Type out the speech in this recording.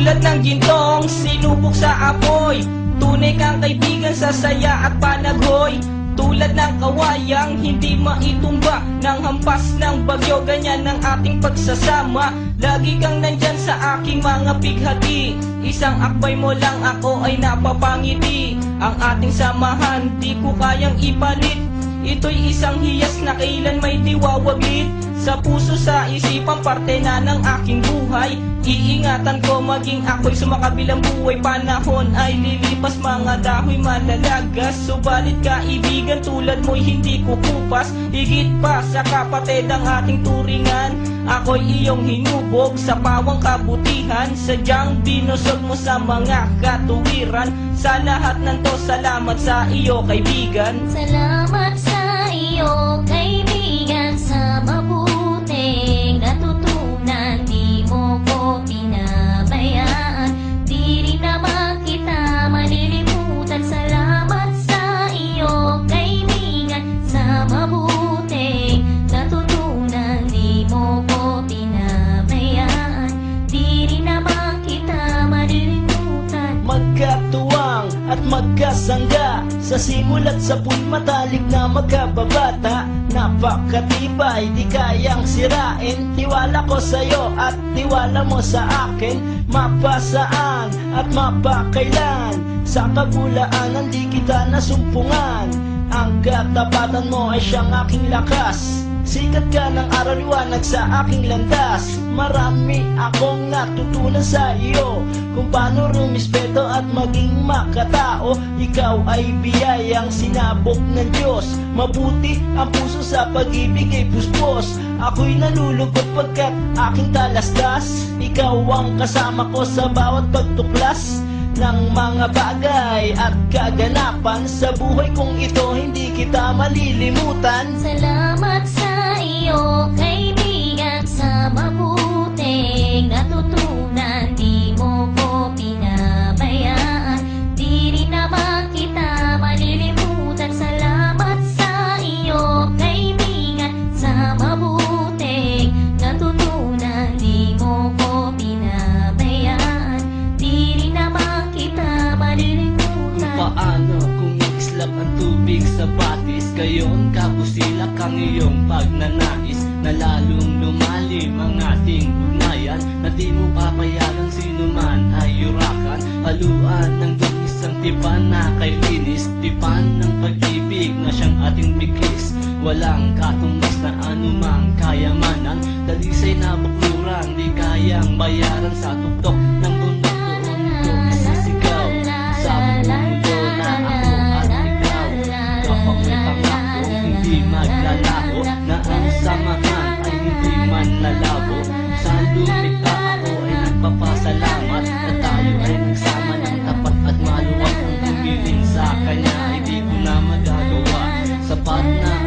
Tulad ng gintong sinubok sa apoy. Tunay kang kaibigan sa saya at panaghoy. Tulad ng kawayang hindi maitumba. Ng hampas ng bagyo Ganyan ang ating pagsasama. Lagi kang nandyan sa aking mga bighati Isang akbay mo lang ako ay napapangiti. Ang ating samahan di ko kayang ipalit. Ito'y isang hiyas na kailan may diwawaglit Sa puso sa isipan parte na ng aking buhay Iingatan ko maging ako'y sumakabilang buhay. Panahon ay lilipas mga dahoy malalagas. Subalit kaibigan tulad mo'y hindi kukupas. Higit pa sa kapatid ang ating turingan. Ako'y iyong hinubog sa pawang kabutihan. Sadyang binusog mo sa mga katuwiran. Sa lahat ng to salamat sa iyo kaibigan. Salamat sa iyo, kaibigan, at magkasangga. Sa simula't sa matalik na magkababata Napakatibay, di kayang sirain. Tiwala ko sa'yo at tiwala mo sa akin Mapasaan at mapakailan. Sa kabulaanan di kita nasumpungan. Ang katapatan mo ay siyang aking lakas Sikat ka ng araw liwanag sa aking landas. Marami akong natutunan sa iyo. Kung paano rumispeto at maging makatao Ikaw ay biyayang sinabok ng Diyos. Mabuti ang puso sa pag-ibig ay puspos. Ako'y nalulugod pagkat aking talastas. Ikaw ang kasama ko sa bawat pagtuklas ng mga bagay at kaganapan. Sa buhay kong ito hindi kita malilimutan. Salamat sa iyo, kaibigan, sa mabuting natutunan. Di mo ko pinabayaan, di rin kita malilimutan. Salamat sa iyo, kaibigan, sa mabuting natutunan. Di mo ko pinabayaan, di rin kita malilimutan. Paano kung islap ang tubig sa batis Gayon kabusilak ang iyong pagnanais Na lalong lumalim ang ating ugnayan Na di mo papayagan sino man ay yurakan. Haluan ng dungis ang tipan na kay linis Tipan ng pag-ibig na siyang ating bigis Walang katumbas na anumang kayamanan Dalisay na bukluran di kayang bayaran sa tuktok nagpapasalamat na tayo ay nagsama ng tapat at maluwag kung bumilin sa kanya. Hindi ko na magagawa sapat na